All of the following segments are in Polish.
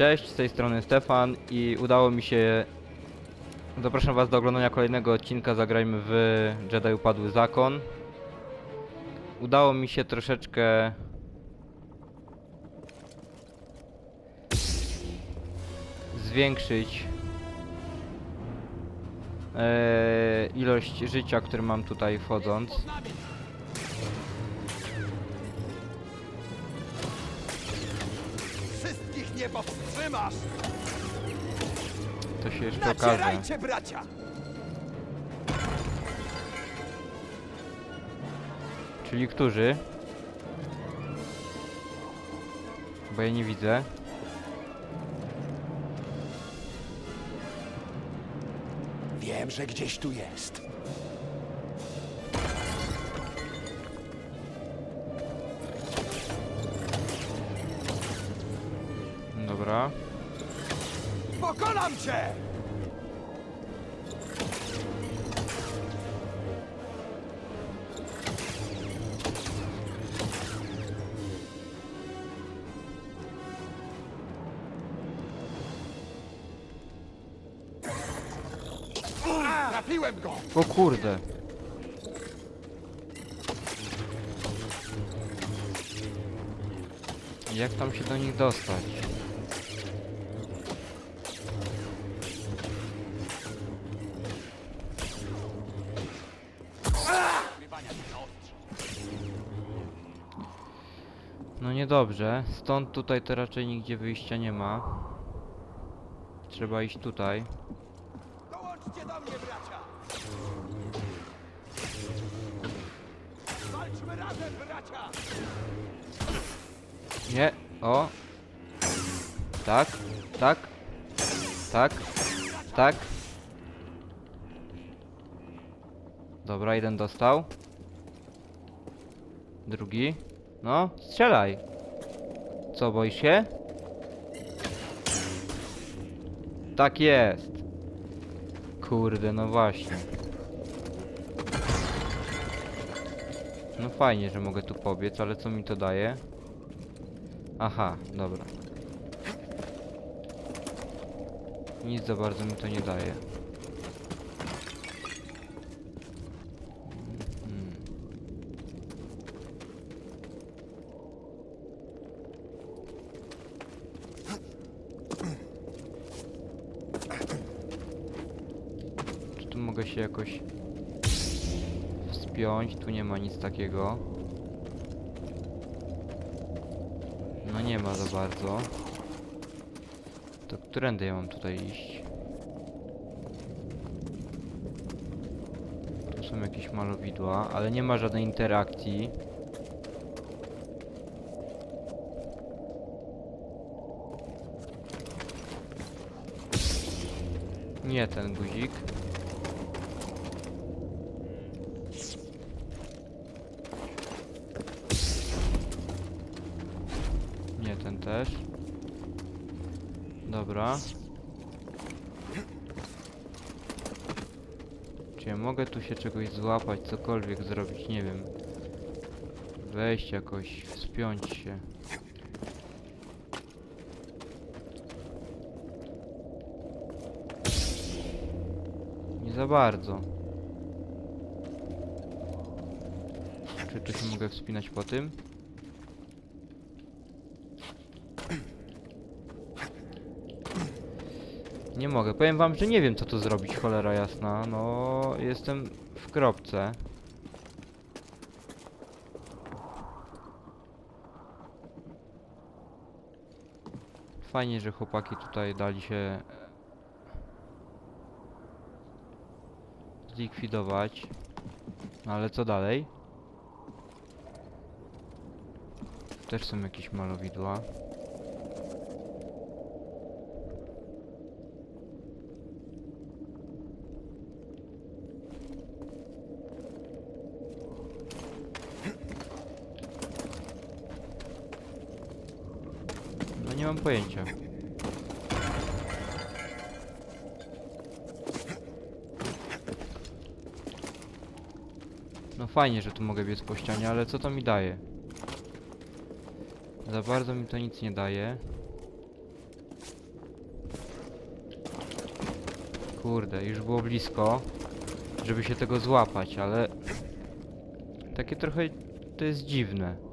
Cześć, z tej strony Stefan i udało mi się... Zapraszam was do oglądania kolejnego odcinka Zagrajmy w Jedi Upadły Zakon. Udało mi się troszeczkę... Zwiększyć... e, ilość życia, które mam tutaj wchodząc. Nie powstrzymasz! To się jeszcze okaże. Nacierajcie, bracia! Czyli którzy? Bo ja nie widzę. Wiem, że gdzieś tu jest. Dobra. Pokonam cię! Trafiłem go! O kurde. Jak tam się do nich dostać? Niedobrze. Stąd tutaj to raczej nigdzie wyjścia nie ma. Trzeba iść tutaj. Dołączcie do mnie, bracia! Walczmy razem, bracia! Nie, o. Tak, tak, tak, tak. Dobra, jeden dostał. Drugi. No, strzelaj. Co, boisz się? Tak jest. Kurde, no właśnie. No fajnie, że mogę tu pobiec, ale co mi to daje? Aha, dobra. Nic za bardzo mi to nie daje. Mhm. Czy tu mogę się jakoś wspiąć? Tu nie ma nic takiego. No nie ma za bardzo. To którędy ja mam tutaj iść? Tu są jakieś malowidła, ale nie ma żadnej interakcji. Nie ten guzik. Nie ten też. Dobra. Czy ja mogę tu się czegoś złapać, cokolwiek zrobić, nie wiem. Wejść jakoś, wspiąć się. Nie za bardzo. Czy tu się mogę wspinać po tym? Nie mogę. Powiem wam, że nie wiem co tu zrobić, cholera jasna. No, jestem w kropce. Fajnie, że chłopaki tutaj dali się zlikwidować. No ale co dalej? Też są jakieś malowidła. pojęcia. No fajnie, że tu mogę biec po ścianie, ale co to mi daje? Za bardzo mi to nic nie daje. Kurde, już było blisko, żeby się tego złapać, ale... Takie trochę to jest dziwne.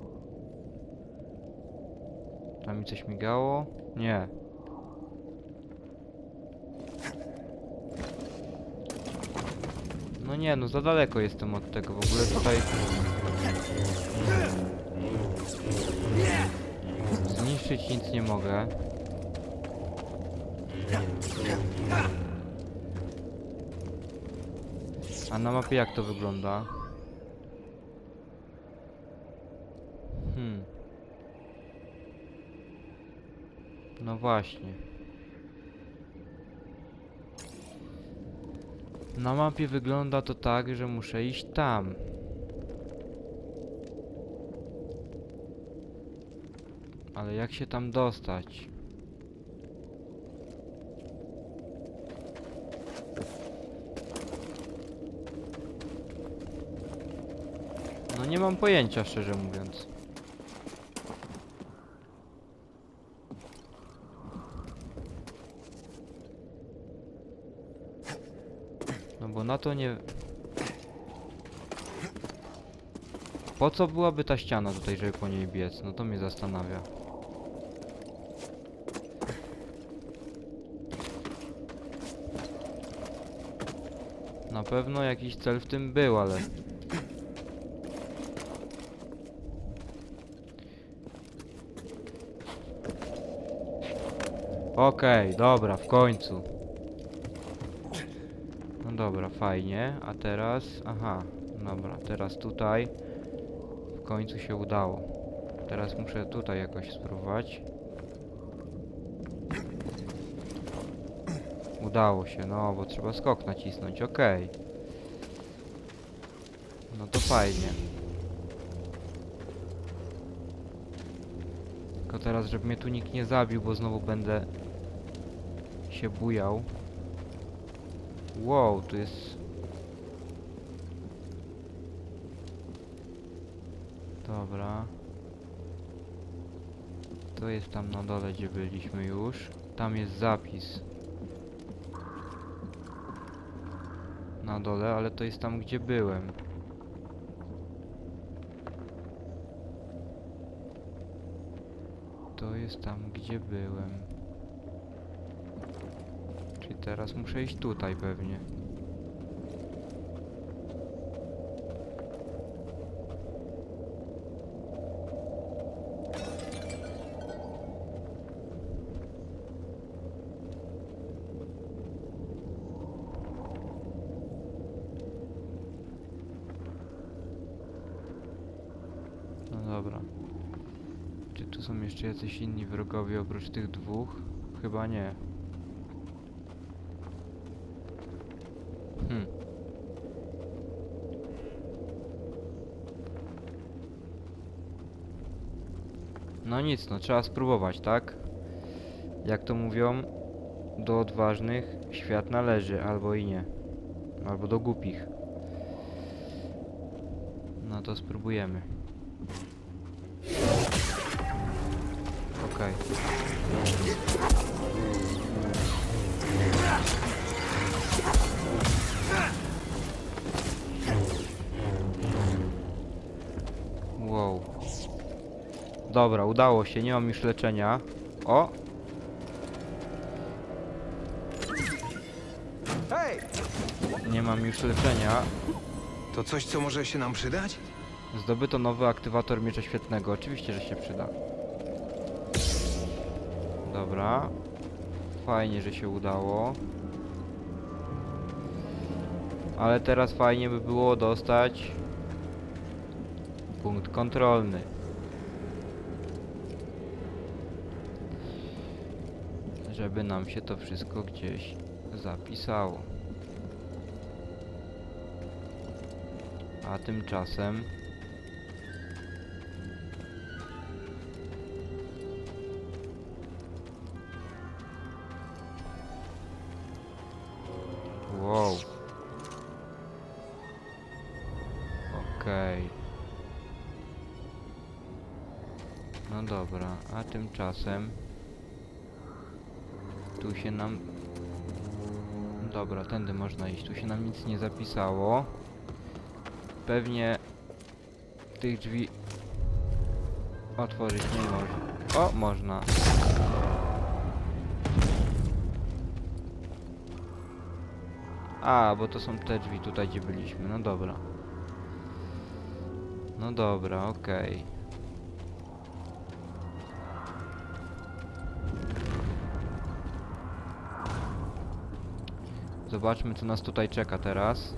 Tam mi coś migało? Nie. No nie, no za daleko jestem od tego. W ogóle tutaj... Zniszczyć nic nie mogę. A na mapie jak to wygląda? Właśnie. Na mapie wygląda to tak, że muszę iść tam. Ale jak się tam dostać? No nie mam pojęcia, szczerze mówiąc. No bo na to nie... Po co byłaby ta ściana tutaj, żeby po niej biec? No to mnie zastanawia. Na pewno jakiś cel w tym był, ale... Okej, dobra, w końcu. Dobra, fajnie. A teraz... Aha, dobra, teraz tutaj. W końcu się udało. Teraz muszę tutaj jakoś spróbować. Udało się, no bo trzeba skok nacisnąć, okej. No to fajnie. Tylko teraz, żeby mnie tu nikt nie zabił, bo znowu będę się bujał. Wow, tu jest... Dobra. To jest tam na dole, gdzie byliśmy już. Tam jest zapis. Na dole, ale to jest tam, gdzie byłem. To jest tam, gdzie byłem. Teraz muszę iść tutaj pewnie. No. Czy tu są jeszcze jacyś inni wrogowie oprócz tych dwóch? Chyba nie. No nic, no trzeba spróbować, tak? Jak to mówią, do odważnych świat należy, albo i nie. Albo do głupich. No to spróbujemy. Okej. Wow. Dobra, udało się, nie mam już leczenia. O! Nie mam już leczenia. To coś, co może się nam przydać? Zdobyto nowy aktywator miecza świetnego. Oczywiście, że się przyda. Dobra. Fajnie, że się udało. Ale teraz fajnie by było dostać punkt kontrolny. Żeby nam się to wszystko gdzieś zapisało. A tymczasem Wow. Okej. No dobra, a tymczasem tu się nam... Dobra, tędy można iść. Tu się nam nic nie zapisało. Pewnie tych drzwi otworzyć nie można. O, można. A, bo to są te drzwi tutaj, gdzie byliśmy. No dobra. No dobra, okej. Zobaczmy, co nas tutaj czeka teraz.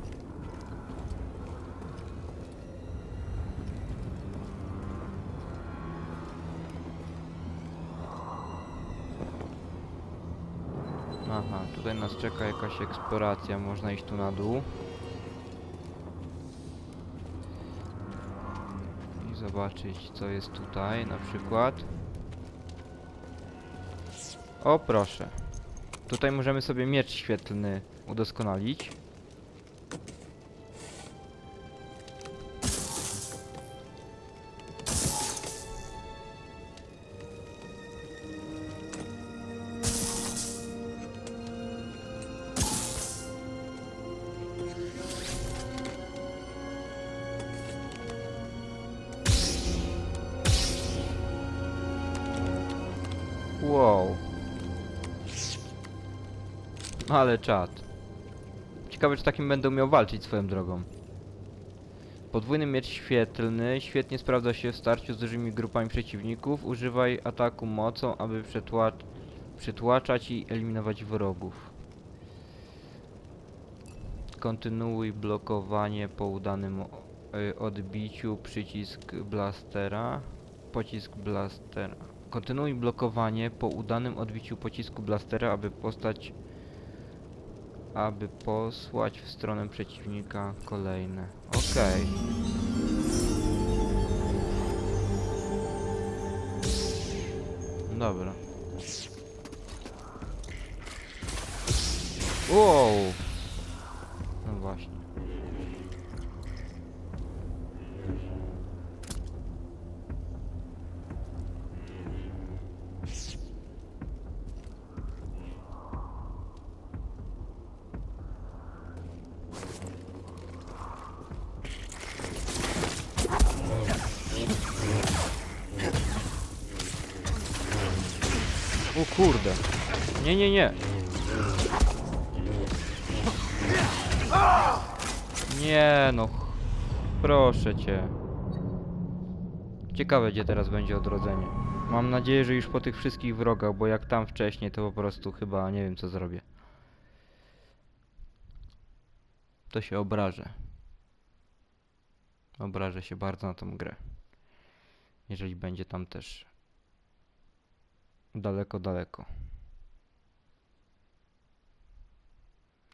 Aha, tutaj nas czeka jakaś eksploracja, można iść tu na dół. I zobaczyć, co jest tutaj, na przykład. O, proszę. Tutaj możemy sobie miecz świetlny udoskonalić. Ale czad. Ciekawe, czy takim będę umiał walczyć swoją drogą. Podwójny miecz świetlny świetnie sprawdza się w starciu z dużymi grupami przeciwników. Używaj ataku mocą, aby przetła przytłaczać i eliminować wrogów. Kontynuuj blokowanie po udanym y, odbiciu przycisk blastera. Pocisk blastera. Kontynuuj blokowanie po udanym odbiciu pocisku blastera, aby postać aby posłać w stronę przeciwnika kolejne. Okej. Dobra. Wow. No właśnie. Kurde. Nie, nie, nie. Nie no. Proszę cię. Ciekawe gdzie teraz będzie odrodzenie. Mam nadzieję, że już po tych wszystkich wrogach, bo jak tam wcześniej, to po prostu chyba nie wiem co zrobię. To się obrażę. Obrażę się bardzo na tą grę. Jeżeli będzie tam też daleko, daleko.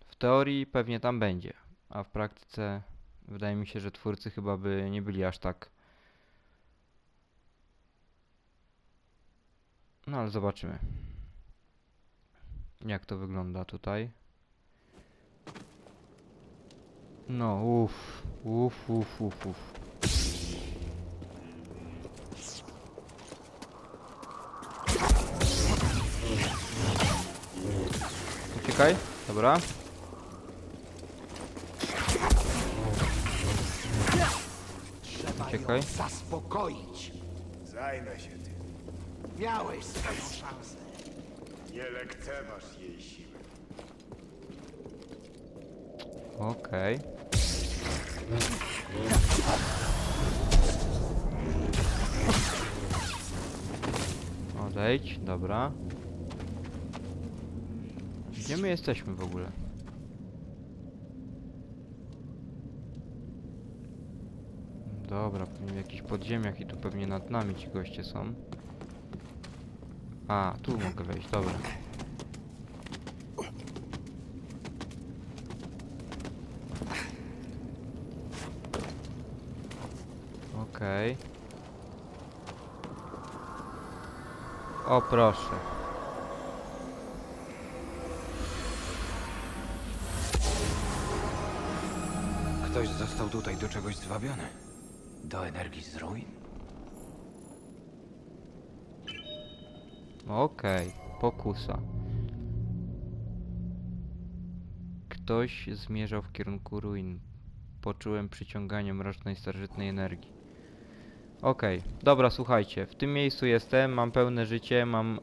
W teorii pewnie tam będzie, a w praktyce wydaje mi się, że twórcy chyba by nie byli aż tak. No ale zobaczymy. Jak to wygląda tutaj. No, uff, uff, uff, uff, uff. Uciekaj, dobra. Trzeba Uciekaj. ją zaspokoić. Zajmę się tym. Miałeś swoją szansę. Nie lekceważ jej siły. Okej. Odejdź, dobra. Gdzie my jesteśmy w ogóle? Dobra, pewnie w jakichś podziemiach i tu pewnie nad nami ci goście są. A, tu mogę wejść, dobra. Okej. O proszę. Ktoś został tutaj do czegoś zwabiony. Do energii z ruin? Okej, pokusa. Ktoś zmierzał w kierunku ruin. Poczułem przyciąganie mrocznej, starożytnej energii. Okej, dobra, słuchajcie. W tym miejscu jestem, mam pełne życie, mam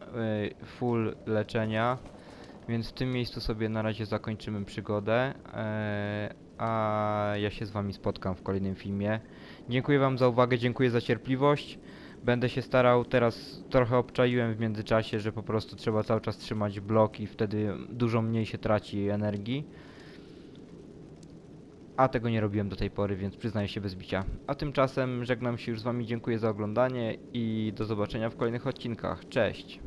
y, full leczenia. Więc w tym miejscu sobie na razie zakończymy przygodę. e, a ja się z wami spotkam w kolejnym filmie. Dziękuję wam za uwagę, dziękuję za cierpliwość. Będę się starał, teraz trochę obczaiłem w międzyczasie, że po prostu trzeba cały czas trzymać blok i wtedy dużo mniej się traci energii. A tego nie robiłem do tej pory, więc przyznaję się bez bicia. A tymczasem żegnam się już z wami, dziękuję za oglądanie i do zobaczenia w kolejnych odcinkach. Cześć!